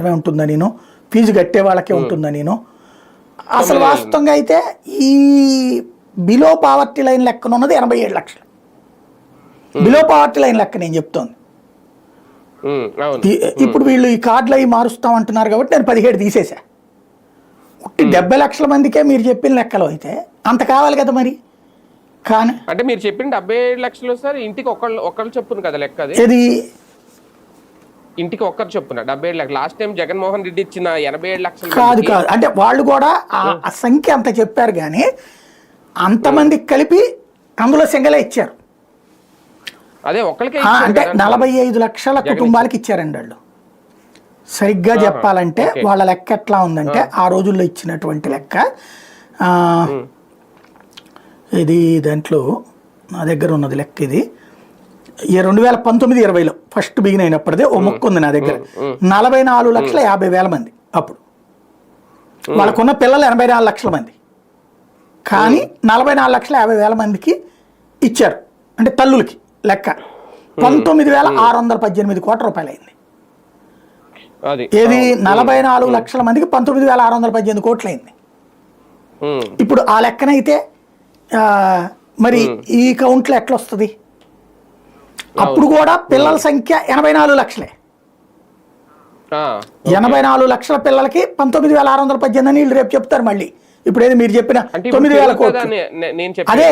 మాత్రమే ఉంటుందని ఫీజు కట్టే వాళ్ళకే ఉంటుందని అసలు తొమ్మిది వేలు. వాస్తవంగా అయితే ఈ బిలో పావర్టీ లైన్ లెక్కన ఉన్నది ఎనభై ఏడు లక్షలు. బిలో పావర్టీ లైన్ లెక్క నేను చెప్తోంది. ఇప్పుడు వీళ్ళు ఈ కార్డులు అవి మారుస్తాం అంటున్నారు కాబట్టి నేను పదిహేడు తీసేసా ఉట్టి డెబ్బై లక్షల మందికే మీరు చెప్పిన లెక్కలో అయితే అంత కావాలి కదా మరి? కానీ అంటే మీరు చెప్పిన డెబ్బై ఏడు లక్షలు సార్ ఇంటికి ఒకళ్ళు ఒకళ్ళు చొప్పున కదా లెక్క ఇది ఇంటికి ఒక్కరు చొప్పున డెబ్బై ఏడు లక్షలు. లాస్ట్ టైం జగన్మోహన్ రెడ్డి ఇచ్చిన ఎనభై ఏడు లక్షలు కాదు కాదు. అంటే వాళ్ళు కూడా ఆ- సంఖ్య అంత చెప్పారు కానీ అంతమందికి కలిపి అందులో సింగలే ఇచ్చారు. అదే ఒక్కరికే అంటే. నలభై ఐదు లక్షల కుటుంబాలకి ఇచ్చారండి వాళ్ళు. సరిగ్గా చెప్పాలంటే. వాళ్ళ లెక్క ఎట్లా ఉందంటే ఆ. రోజుల్లో ఇచ్చినటువంటి లెక్క ఇది దాంట్లో నా దగ్గర ఉన్నది లెక్క ఇది. ఈ రెండు వేల పంతొమ్మిది ఇరవైలో ఫస్ట్ బిగిన్ అయినప్పటిదే ఓ ముక్కు ఉంది నా దగ్గర. నలభై నాలుగు లక్షల యాభై వేల మంది అప్పుడు. వాళ్ళకున్న పిల్లలు ఎనభై నాలుగు లక్షల మంది. కానీ నలభై నాలుగు లక్షల యాభై వేల మందికి ఇచ్చారు. అంటే తల్లులకి లెక్క. పంతొమ్మిది వేల ఆరు వందల పద్దెనిమిది కోట్ల రూపాయలు అయింది. ఏది? నలభై నాలుగు లక్షల మందికి పంతొమ్మిది వేల ఆరు వందల పద్దెనిమిది కోట్లు అయింది. ఇప్పుడు ఆ లెక్కనైతే మరి ఈ కౌంట్లో ఎట్లా వస్తుంది అప్పుడు కూడా పిల్లల సంఖ్య ఎనభై నాలుగు లక్షలే. ఎనభై నాలుగు లక్షల పిల్లలకి పంతొమ్మిది వేల ఆరు వందల పద్దెనిమిది అని వీళ్ళు రేపు చెప్తారు మళ్ళీ. ఇప్పుడు ఏది మీరు చెప్పిన తొమ్మిది వేల కోట్లు. అదే